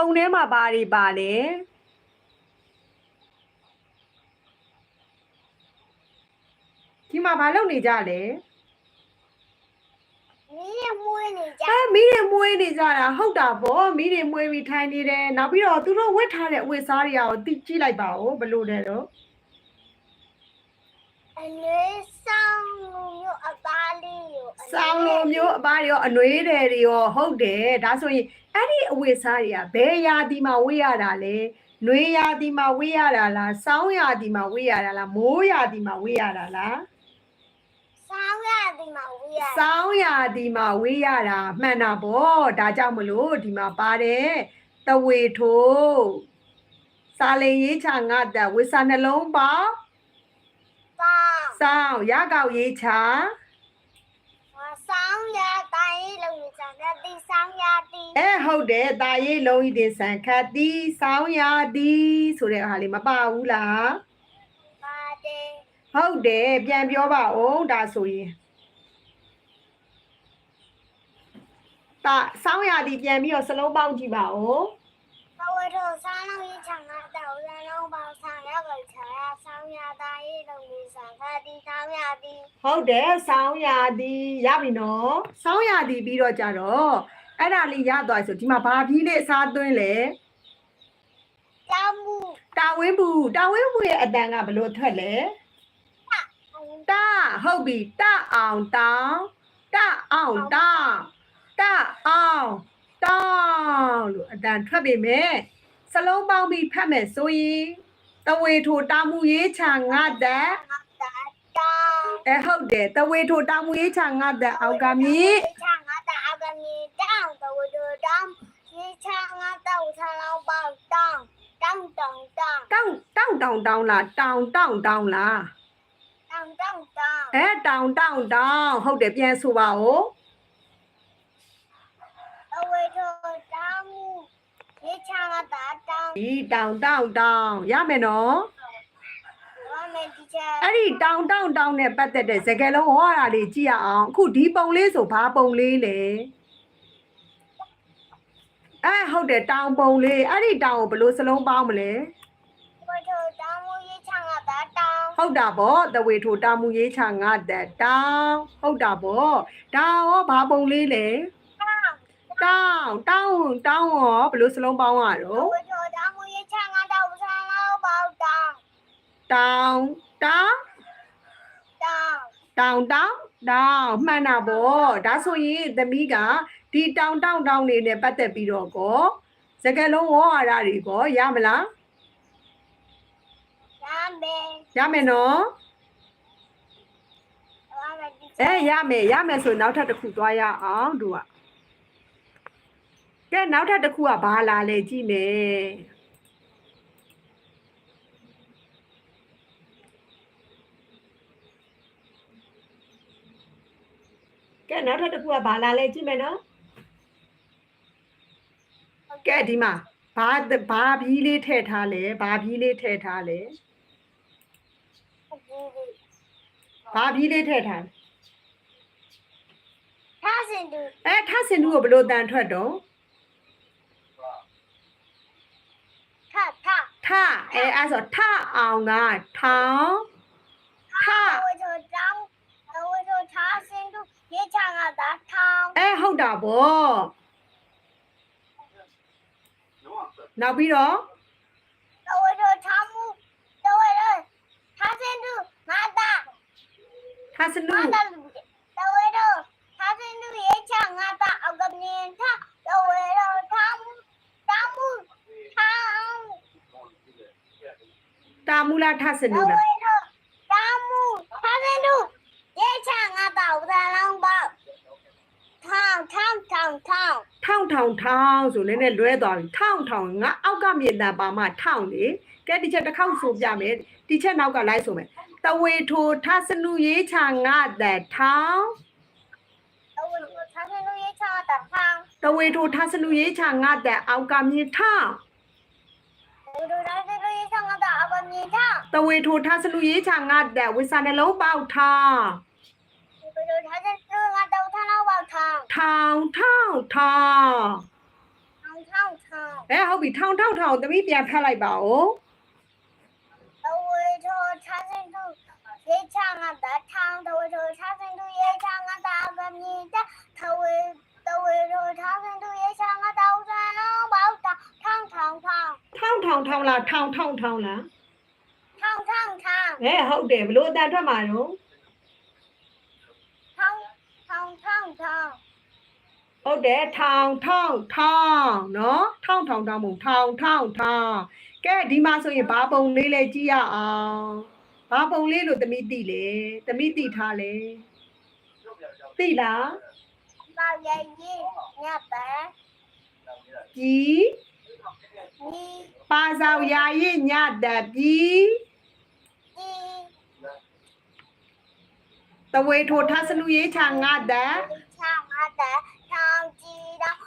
ပုံထဲမှာဘာတွေပါလဲဒီမှာဘာလုပ်နေကြလဲမီးတွေမွေးနေကြအဲမီးတွေမွေးနေကြတာဟုတ်တာပေါ့မီးတွေမွေးပြီးထိုင်နေတယ်နောက်ပြီးတော့သူတို့ဝတ်ထားတဲ့အဝတ်အစားတွေကကိုကြည့်လိုက်ပါဦးဘယ်လိုလဲတော့ အနွေးဆောင်မျိုးအသားလေးကိုစောင်းလိုမျိုးအပားတွေရောအနွေးတယ်တွေရောဟုတ်တယ်ဒါဆိုရင်အဲ့ဒီအဝတ်စားတွေကဘယ်ရာသီမှာဝတ်ရတာလဲနွေရာသီမှာဝတ်ရတာလားစောင်းရာသီမှာဝတ်ရတာလားမိုးရာသီမှာဝတ်ရတာလားဆောင်းရဒီမှာဝေးရစောင်းရာသီမှာဝေးရတာမှန်တာပေါ့ဒါကြောင့်မလို့ဒီမှာပါတယ်တဝေထိုးစာလိန်ရေးချငါတက်ဝေစာနှလုံးပါပေါင်း စောင်းရကောက်ရေးချဆောင်းရတိုင်းလုံးနေကြတဲ့ဒီဆောင်းရဒီအဲဟုတ်တယ်တာရေးလုံးဤတင်ဆန်ခတ်တီစောင်းရာဒီဆိုတဲ့ဟာလေးမပါဘူးလားပါတယ်ဟုတ်တယ်ပြန်ပြောပါဦးဒါဆိုရင်တာစောင်းရာဒီပြန်ပြီးတော့စလုံးပေါင်းကြည့်ပါဦး ဘဝတို့ဆောင်းလုံးရေးချငါတော့လမ်းလုံးပေါင်းဆောင်ရကိုချရဆောင်းရတိုင်းလုံးနေစံခါဒီဆောင်းရဒီဟုတ်တယ်ဆောင်းရာသီရပြီနော်ဆောင်းရာသီပြီးတော့ကြတော့အဲ့ဒါလေးရသွားဆိုဒီမှာဘာပြီးလေးအစားသွင်းလဲတောင်းမှုတာဝင်းဘူးတာဝင်းဘူးရဲ့အတန်ကဘယ်လိုထွက်လဲတဟုတ်ပြီတအောင်တောင်းတအောင်တောင်းတအောင် တောင်းလို့အတန်ထွက်ပေမဲ့စလုံးပေါင်းပြီးဖတ်မယ်ဆိုရင်တဝေထိုတာမူရေးချာငါတဲ့ငါတာတောင်းအဲဟုတ်တယ်တဝေထိုတာမူရေးချာငါတဲ့အောက်ကမြည်ချငါတာအကမီတောင်းဘဝတို့တောင်းရေးချငါတော့ဆန်းလုံးပေါင်းတောင်းတောင်းတောင်းတောင်းတောင်းတောင်းတောင်းတောင်းလားတောင်းတောင်းတောင်းလားတောင်းတောင်းတောင်းအဲတောင်းတောင်းတောင်းဟုတ်တယ်ပြန်ဆိုပါဦး အဝေတို့တောင်းမှု ရေးချငါတာတောင်းဒီတောင်းတောင်းတောင်းရမယ်နော်ဘာမဲတီချာအဲ့ဒီတောင်းတောင်းတောင်းနဲ့ပတ်သက်တဲ့စကားလုံးဟောတာလေးကြည့်ရအောင်အခုဒီပုံလေးဆိုဘာပုံလေးလဲအဲဟုတ်တယ်တောင်းပုံလေးအဲ့ဒီတောင်းကိုဘယ်လိုစလုံးပေါင်းမလဲအဝေတို့တောင်းမှုရေးချငါတာတောင်းဟုတ်တာပေါ့တဝေထိုတာမူရေးချငါတက်တောင်းဟုတ်တာပေါ့ဒါရောဘာပုံလေးလဲ တောင်းတောင်းတောင်းတောင်းရောဘယ်လိုစလုံးပေါင်းရအတော့ဝေတို့တောင်းမှုရေးချငါတော့ဆန်းလုံးပေါင်းတောင်းတောင်းတောင်းတောင်းတောင်းတောင်းတောင်းမှန်တာပေါ့ဒါဆိုရင်သမီးကဒီတောင်းတောင်းတောင်းနေနဲ့ပတ်သက်ပြီးတော့ကောစကလုံးဝါရတွေကောရမလားဒါမဲရမယ်နော်ဘာမဲတီချာအဲရမယ်ရမယ်ဆိုနောက်ထပ်တစ်ခုသွားရအောင်တို့က ကဲနောက်ထပ်တစ်ခုကဘာလာလဲကြည့်မယ်ကဲနောက်ထပ်တစ်ခုကဘာလာလဲကြည့်မယ်နော်ကဲဒီမှာဘာဘာဘီးလေးထည့်ထားလဲဘာဘီးလေးထည့်ထားလဲဘာဘီးလေးထည့်ထားလဲထားစင်သူအဲထားစင်သူကိုဘယ်လိုတန်ထွက်တော့ အဲအဲ့ဆိုထအောင်ကထောင်းထဝေဆိုတောင်းဝေဆိုထားစင်းတို့ရေချာကသာထောင်းအဲဟုတ်တာဗောနောက်ပြီးတော့ဝေဆိုထားမှုဝေဆိုထားစင်းတို့မတာထားစင်းတို့ဝေဆိုထားစင်းတို့ရေချာငါသာအောက်ကမြင်ထားဝေ တာမူလားထဆနုလားတာမူထဆနုရေချငါပေါ့သာလောင်းပေါ့ထောင်းထောင်းထောင်းထောင်းထောင်းထောင်းထောင်းဆိုနည်းနည်းလွဲသွားပြီထောင်းထောင်းငါအောက်ကမြေတံပါမှထောင်းလေကဲဒီချက်တစ်ခေါက်ဆိုပြမယ်ဒီချက်နောက်ကလိုက်ဆိုမယ်တဝေထိုထဆနုရေချငါတထောင်းတဝေထိုထဆနုရေချငါတအောက်ကမြေထောင်းတဝေထိုထဆနုရေချငါတအောက်ကမြေထောင်း ตะเวทูทัสนุยีชางาดแดวิสานเดลเบาทาทาวเท่าทาเอ้เขาบีเท่าเท่าเท่าแต่ไม่เปียพลายเบาตเวทูทัสนุยีชางาดทางตเวทูทัสนุยีชางาดกำนี้จ้าตะเวตะเวทูทัสนุยีชางาดเท่าเท่าเบาทาเท่าเท่าเท่าเท่าเท่าเท่าละเท่าเท่าเท่าละ ထောင်းထောင်းအဲဟုတ်တယ်ဘလို့အတန်ထွက်မှာတော့ထောင်းထောင်းထောင်းထောင်းဟုတ်တယ်ထောင်ထောင်ထောင်နော်ထောင်ထောင်ထောင်မဟုတ်ထောင်ထောင်ထောင်ကဲဒီမှာဆိုရင်ဘာပုံလေးလဲကြည့်ရအောင်ဘာပုံလေးလို့သမီးသိလေသမီးသိထားလေသိလားပေါရည်ညပ်ပဲကြည်ဒီပါဆောင်ရာရင်ညတက်ပြီ ဒီ တဝေထိုထဆလူရေးချငါတက်ချငါတာထောင်းကြည့်တော့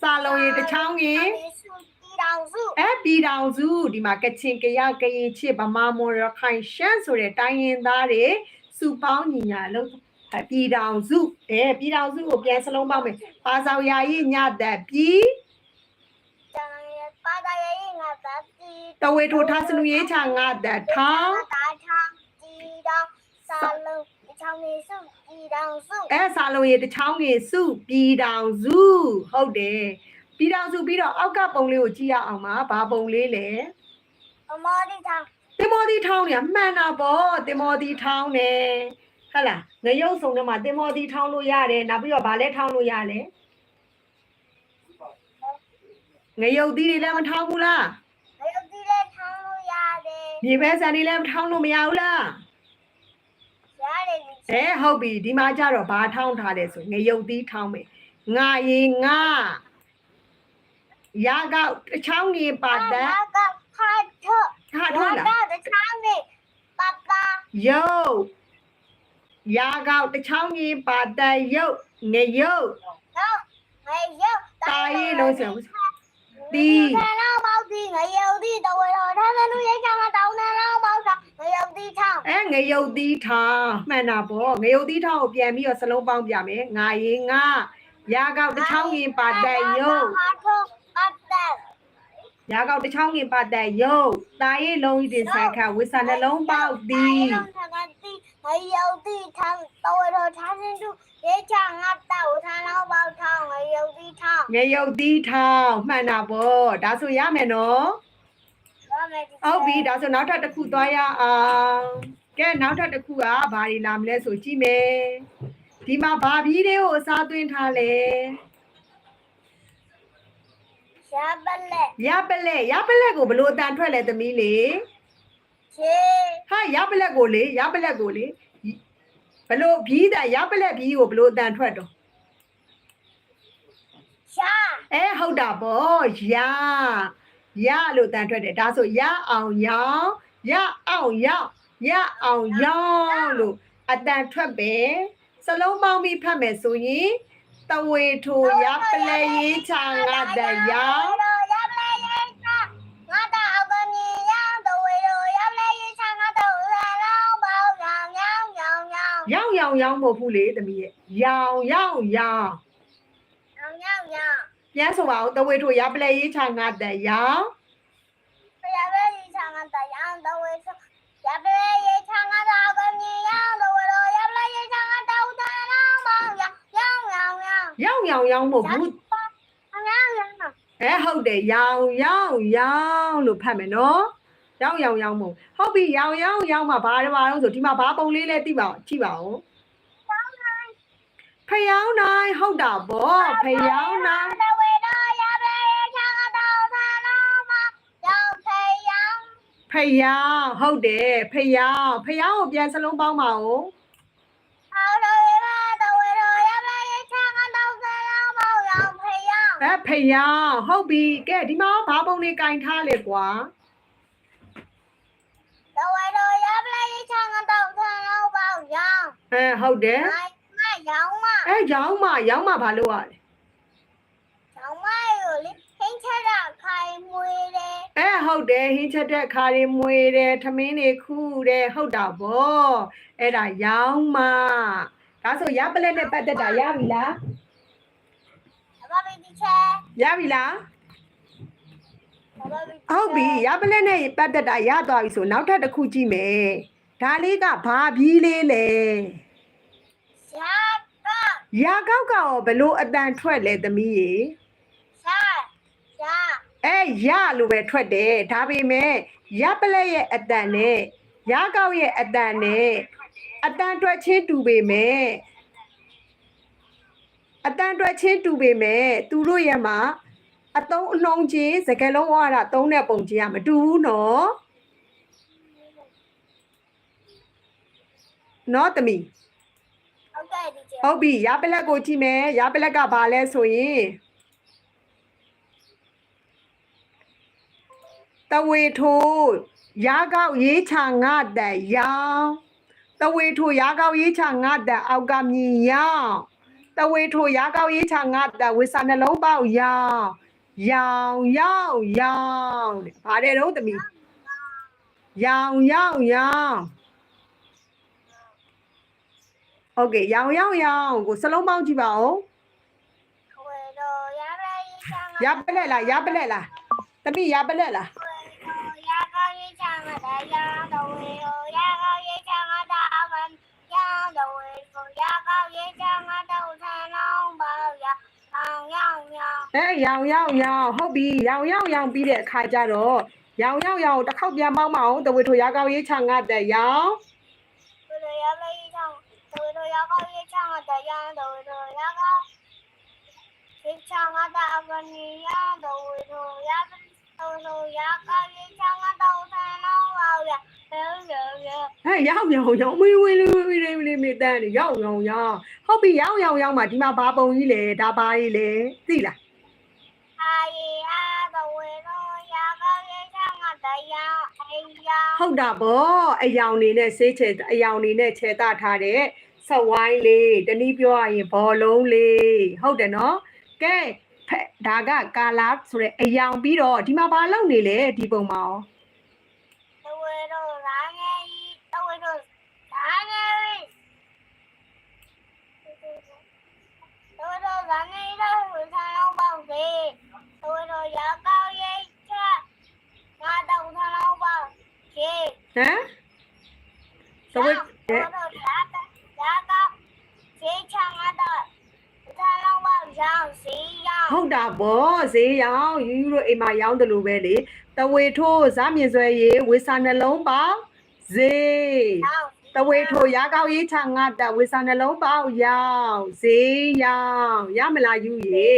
စာလုံးရေးတစ်ချောင်းကြီးစုကြည့်တော့စုအဲပြည်တော်စုဒီမှာကချင်ကရကရင်ချစ်ဗမာမော်ရခိုင်ရှမ်းဆိုတဲ့တိုင်းရင်းသားတွေစုပေါင်းညီညာလို့အဲပြည်တော်စုအဲပြည်တော်စုကိုပြန်စလုံးပေါင်းမယ်ပါဆောင်ရာရင်ညတက်ပြီကျန်ရပါတာရည်ငါတာဒီတဝေထိုထဆလူရေးချငါတက်ထောင်း တာထောင်းကြည့်တော့စာလုံး ချောင်းနေစုကြည့်တော့စု အဲစာလုံးရေးတစ်ချောင်းကြီးစုပြည်တော်စုဟုတ်တယ်ပြည်တော်စုပြီးတော့အောက်ကပုံလေးကိုကြည့်ရအောင်ပါဘာပုံလေးလဲ အမော်ဒီထောင်း တင်မော်ဒီထောင်းเนี่ยမှန်တာပေါ့တင်မော်ဒီထောင်းတယ်ဟုတ်လားငရုပ်စုံထဲမှာတင်မော်ဒီထောင်းလို့ရတယ်နောက်ပြီးတော့ဗာလဲထောင်းလို့ရလဲငရုပ်သီးတွေလည်းမထောင်းဘူးလား ဘယ်လိုဒီလဲထောင်းလို့ရတယ် မြေပဲဆန်တွေလည်းမထောင်းလို့မရဘူးလား ရတယ်အဲဟုတ်ပြီဒီမှာကျတော့ဘာထောင်းထားလဲဆိုငရုပ်သီးထောင်းမယ်ငါရင်ငါရာကောက်တစ်ချောင်းကြီးပါတဲ့ကခါထဟာထောင်းလားကတချောင်းနေပပရုပ်ရာကောက်တစ်ချောင်းကြီးပါတဲ့ရုပ်ငရုပ်တော့ငယ်ရုပ်တာရေးလို့ဆိုတီဆယ်လောက်ပေါက်ဒီငယ်ရုပ်ဒီတော်ဝတော်ထားတဲ့လူရိတ်ကမှတောင်းတယ်လောက်ပေါက်တာငယ်ရုပ်ဒီထော င်းအဲငရုတ်သီးထောင်မှန်တာပေါ့ငရုတ်သီးထောင်ကိုပြန်ပြီးတော့စလုံးပေါင်းပြမယ်ငါရင်ငါရာကောက်တစ်ချောင်းရင်ပါတဲ့ရုပ်ခါထပတ်တဲ့ရာကောက်တစ်ချောင်းရင်ပါတဲ့ရုပ်တာရေးလုံးကြီးတင်ဆက်ခဝိစာနှလုံးပေါက်သည်ငယ်ရုပ်ဒီထောင်းတော်ဝတော်ထားတဲ့လူရိတ်ကငါတောက်ထားလောက်ပေါက်ထောင်းငယ်ရုပ်ဒီထောင်းငရုတ်သီးထောင်မှန်တာပေါ့ဒါဆိုရမယ်နော်ဟုတ်ပြီဒါဆိုနောက်ထပ်တစ်ခုသွားရအောင် ကဲနောက်ထပ်တစ်ခုကဘာတွေလာမလဲဆိုကြည့်မယ်ဒီမှာဘာပြီးတွေကိုအစားသွင်းထားလဲရှာပလက်ရပလက်ရပလက်ကိုဘလို့အတန်ထွက်လဲသမီးလေချေဟာရပလက်ကိုလေရပလက်ကိုလေဘလို့ဘီးတာရပလက်ဘီးကိုဘလို့အတန်ထွက်တော့ရှာအဲဟုတ်တာပေါ့ရရလို့တန်ထွက်တယ်ဒါဆိုရအောင်ရောင်းရအောင်ရောင်း ရအောင်ရောင်းလို့အတန်ထွက်ပဲစလုံးပေါင်းပြီးဖတ်မယ်ဆိုရင်တဝေထိုရပလက်ရေးချငါတရောင်းရပလက်ရေးချငါတာအကမြင်ရောင်းတော်ဝေတော်ရပလက်ရေးချငါတော်ဆာလောင်းပေါင်းရောင်ရောင်ရောင်ရောင်ရောင်းရောင်းရောင်းမဟုတ်ဘူးလေသမီးရဲ့ရောင်းရောင်းရောင်းရောင်ရောင်ရောင်ပြန်ဆိုပါဦးတဝေထိုရပလက်ရေးချငါတရောင်း င်ရောင်ရောင်းရောင်းရောင်းမဟုတ်ဘူးရောင်ရောင်အဲဟုတ်တယ်ရောင်ရောင်ရောင်လို့ဖတ်မယ်နော်ရောင်ရောင်ရောင်မဟုတ်ဟုတ်ပြီရောင်ရောင်ရောင်မှာဘာတွေပါတော့ဆိုဒီမှာဘာပုံလေးလဲသိပါကြည့်ပါဦးဖယောင်းနိုင်ဟုတ်တာပေါ့ဖယောင်းနိုင်တော်ဝေတော်ရပလက်ရေးချငါတော်ဆာလောင်းပေါင်းရောင်ဖေရောင်ဖယောင်းဟုတ်တယ်ဖယောင်းဖယောင်းကိုပြန်စလုံးပေါင်းပါဦး အဲဖယားဟုတ်ပြီကဲဒီမှာဘာပုံလေးကင်ထားလဲကွာတော်ဝဲတော်ရပလိုက်ချောင်းတော့ထန်တော့ပေါ့ရောင်းအဲဟုတ်တယ်မရောင်းမအဲရောင်းမရောင်းမဘာလို့ရလဲရောင်းမရောလေဟင်းချက်တာခိုင်မွေးတယ်အဲဟုတ်တယ်ဟင်းချက်တဲ့ခါတွေမွေးတယ်ထမင်းတွေခူးတယ်ဟုတ်တာဗောအဲ့ဒါရောင်းမဒါဆိုရပလက်နဲ့ပတ်သက်တာရပြီလား teacher ရပြီလားဟုတ်ပြီရပလက်နဲ့ပတ်သက်တာရသွားပြီဆိုနောက်ထပ်တစ်ခုကြည့်မယ်ဒါလေးကဘာပြီးလေးလဲရာကောက်ရာကောက်ကရောဘလို့အတန်ထွက်လဲသမီးရေရာရာအဲရလို့ပဲထွက်တယ်ဒါပေမဲ့ရပလက်ရဲ့အတန်နဲ့ရာကောက်ရဲ့အတန်နဲ့အတန်ထွက်ချင်းတူပေမဲ့ အတန်ထွက်ချင်းတူပေမဲ့သူတို့ရဲ့မှာအတုံးအနှုံးချင်းစကလုံးဝါတာသုံးတဲ့ပုံချင်းကမတူဘူးနော်နော်သမီးဟုတ်ကဲ့ဒီကျဟုတ်ပြီရပလက်ကိုကြည့်မယ်ရပလက်ကဘာလဲဆိုရင်တဝေထိုရာကောက်ရေးချငါတဲ့ရောင်တဝေထိုရာကောက်ရေးချငါတဲ့အောက်ကမြင်ရောင် တဝေထိုရာကောက်ရေးချငါတဲ့ဝိစာနှလုံးပေါက်ရောင်ရောင်ရောင်ရောင်တဲ့ဘာတဲ့တော့သမီးရောင်ရောင်ရောင်โอเคရောင်ရောင်ရောင်ကိုစလုံးပေါင်းကြည့်ပါဦး ဝေရောရရရေးချမ်း ရပလက်လားရပလက်လားတပိရပလက်လား အဲရောင်ရောင်ရောင်ဟုတ်ပြီရောင်ရောင်ရောင်ပြီးတဲ့အခါကျတော့ရောင်ရောင်ရောင်တစ်ခေါက်ပြန်ပေါင်းမအောင်တဝေထိုရကောက်ရေးချငတ်တဲ့ရောင်ဝေရောရရေးချမ်းဝေရောရကောရေးချမ်းတဲ့ရတော့ဝေရောရကောရေးချမ်းတဲ့အမန်ရတော့ဝေရောရတော့ရကောရေးချမ်းတဲ့ထန်လုံးပါရရောရောရောဟဲ့ရောင်ရောင်ရောင်မွေးဝေးလေးဝေးဝေးလေးဝေးလေးမေတန်းနေရောင်ရောင်ရောင်ဟုတ်ပြီရောင်ရောင်ရောင်မှာဒီမှာဘာပုံကြီးလဲဒါဘာကြီးလဲသိလား ဟုတ်တာဗောအယောင်နေနဲ့ဆေးချေအယောင်နေနဲ့ခြေတထားတဲ့ဆက်ဝိုင်းလေးတနည်းပြောရရင်ဘောလုံးလေးဟုတ်တယ်နော်ကဲဖက်ဒါကကာလာဆိုတဲ့အယောင်ပြီးတော့ဒီမှာဘာလုပ်နေလဲဒီပုံမှာရောတဝေတော့ရာငယ်ကြီးတဝေတော့ရာငယ်ကြီးတဝေတော့ရာငယ်ကြီးတော့ဝေထားတော့ပေါ့စေတဝေတော့ရကောရေးချက်ငါတော့ထားတော့ပေါ့ရှေးဟမ်တဝက်တဝေတော့ရာရာကောရေးချငါတော့ထားတော့ပေါ့ရောင်စီ ရောင်ဟုတ်တာဗောဈေးရောင်ယူယူတို့အိမ်မှာရောင်းတယ်လို့ပဲလေတဝေထိုးဇာမြင်ဆွဲရေးဝေစာနှလုံးပေါင်းဈေးရောင်တဝေထိုရာကောက်ရေးချငါတဝေစာနှလုံးပေါင်းရောင်ဈေးရောင်ရမလားယူရေ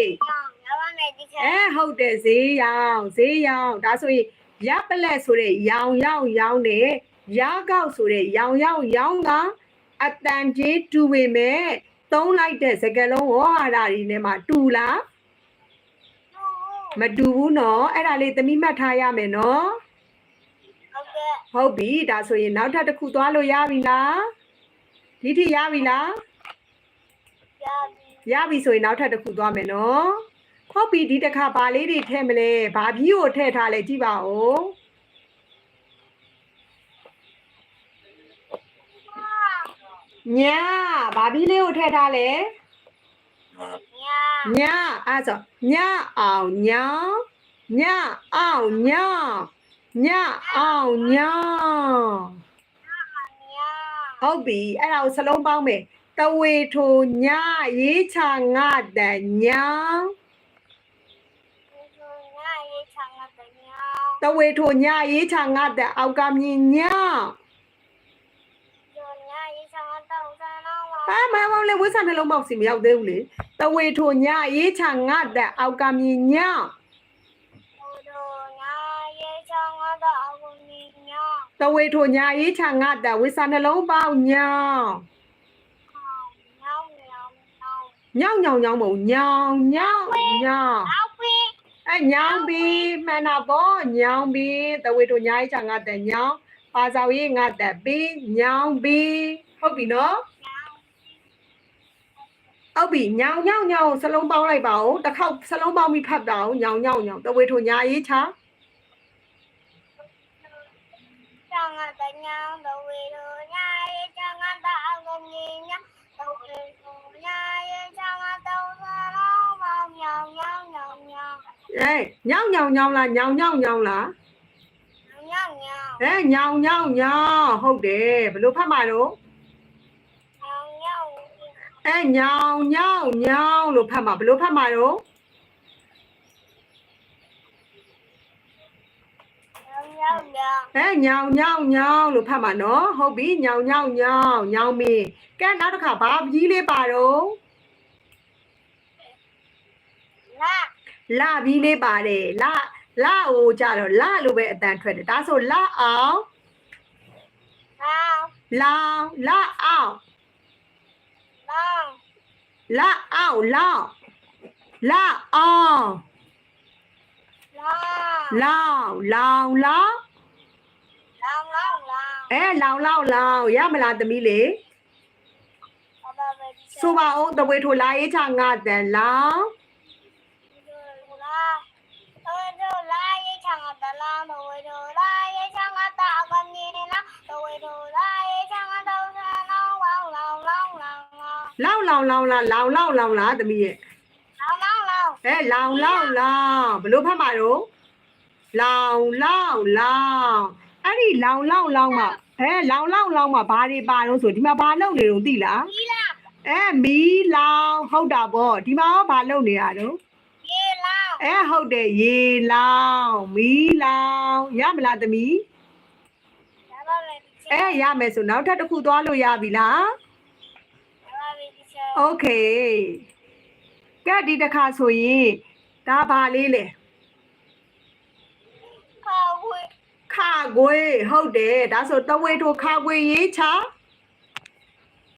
အဲဟုတ်တယ်ဈေးရောင်ဈေးရောင်ဒါဆိုရင်ရပလက်ဆိုတဲ့ရောင်ရောင်ရောင်နဲ့ရကောက်ဆိုတဲ့ရောင်ရောင်ရောင်ကအတန်ကြီးတူပေမဲ့သုံးလိုက်တဲ့စကလုံးဝါဟာရတွေနဲ့မှတူလားမတူဘူးနော်အဲ့ဒါလေးသမီးမှတ်ထားရမယ်နော်ဟုတ်ကဲ့ဟုတ်ပြီဒါဆိုရင်နောက်ထပ်တစ်ခုသွားလို့ရပြီလားဒီထိရပြီလားရပြီရပြီဆိုရင်နောက်ထပ်တစ်ခုသွားမယ်နော် ဟုတ်ပြီဒီတစ်ခါဘာလေးတွေထည့်မလဲဘာပြီးကိုထည့်ထားလဲကြည့်ပါဦးညာဘာပြီးလေးကိုထည့်ထားလဲညာညာအဲ့ဆိုညာအောင်ညာညာအောင်ညာညာအောင်ညာညာဟုတ်ပြီအဲ့ဒါကိုစလုံးပေါင်းမယ်တဝေထိုညာရေးချငါတန်ညာညာရေးချငါတညာ တဝေထိုညာရေးချငါတန်အောက်ကမြင်ညာညာရေးချငါတောင်းစံတော့ပါအာမမောင်လေးဝိဆာနှလုံးပေါက်စီမရောက်သေးဘူးလေတဝေထိုညာရေးချငါတန်အောက်ကမြင်ညာဘုဒ္ဓညာရေးချငါတော့အခုနီညာတဝေထိုညာရေးချငါတန်ဝိဆာနှလုံးပေါက်ညာညောင်းညောင်းညောင်းညောင်ညောင်ညောင်မုံညောင်ညောင်ညောင် အောက်ပြီအဲညောင်ပြီးမှန်တာပေါ့ညောင်ပြီးတဝေတို့ညာရေးချငါတဲ့ညောင်ပါစာဝေးငါတဲ့ပြီးညောင်ပြီးဟုတ်ပြီနော်ဟုတ်ပြီညောင်ညောင်ညောင်စလုံးပေါင်းလိုက်ပါဦးတစ်ခေါက်စလုံးပေါင်းပြီးဖတ်ပါဦးညောင်ညောင်ညောင်တဝေတို့ညာရေးချချငါတညာတော့ဝေလို့ညာရေးချငါတော့အခုနီညာတော့ဝေလို့ညာရေးချငါတောင်းစံတော့ပါညောင်းညောင်းညောင်းညောင်းအအဲညောင်ညောင် ညောင်လားညောင်ညောင်ညောင်လားညောင်ညောင်အဲညောင်ညောင်ညောင်ဟုတ်တယ်ဘယ်လိုဖတ်မှာတော့ညောင်ညောင်အဲညောင်ညောင်ညောင်လို့ဖတ်မှာဘယ်လိုဖတ်မှာတော့ညောင်ညောင်အဲညောင်ညောင်ညောင် လို့ဖတ်မှာနော်ဟုတ်ပြီညောင်ညောင်ညောင်ညောင်မင်းကဲနောက်တစ်ခါဘာကြီးလေးပါတော့လာလပြီးလေးပါတယ်လလဟိုကြတော့လလို့ပဲအတန်ထွက်တယ်ဒါဆိုလအောင်လောင်လောင်လအောင်လောင်လအောင်လောင်လအောင်လောင်လောင်လောင်လောင်လောင်လောင်လောင်အဲလောင်လောင်လောင်ရမလားသမီးလေဘာဘာပဲဒီဆိုပါအောင်တပွေထိုလာရေးချငါတန်လောင်လာတော့တော့လာရေးချောင်းကတလောင်းတော့ ဝေတော့လာရေးချောင်းကတာကမြင်လားတော့ဝေတော့လာရေးချောင်းကတော့ဆန်းလောင်းလောင်းလောင်းလောင်းလောင်းလောင်းလောင်လောင်လောင်လားလောင်လောင်လောင်လားသမီးရဲ့လောင်းလောင်းလောင်းအဲလောင်လောင်လောင်ဘယ်လိုဖတ်မှာတော့လောင်လောင်လောင်အဲ့ဒီလောင်လောင်လောင်မှာအဲလောင်လောင်လောင်မှာဘာတွေပါတော့ဆိုဒီမှာဘာလုပ်နေတော့သိလားဒီလားအဲမီးလောင်ဟုတ်တာပေါ့ဒီမှာရောဘာလုပ်နေရတော့ရေလောင်း အဲဟုတ်တယ်ရေလောင်မီးလောင်ရမလားသမီး ဘာဘာပဲဒီ အဲရမယ်ဆိုနောက်ထပ်တစ်ခုသွားလို့ရပြီလား ဘာဘာပဲဒီချေ โอเคကဲဒီတစ်ခါဆိုရင်ဒါဘာလေးလဲ ခါဝေ ခါခွေဟုတ်တယ်ဒါဆိုတဝေထိုခါခွေရေးချ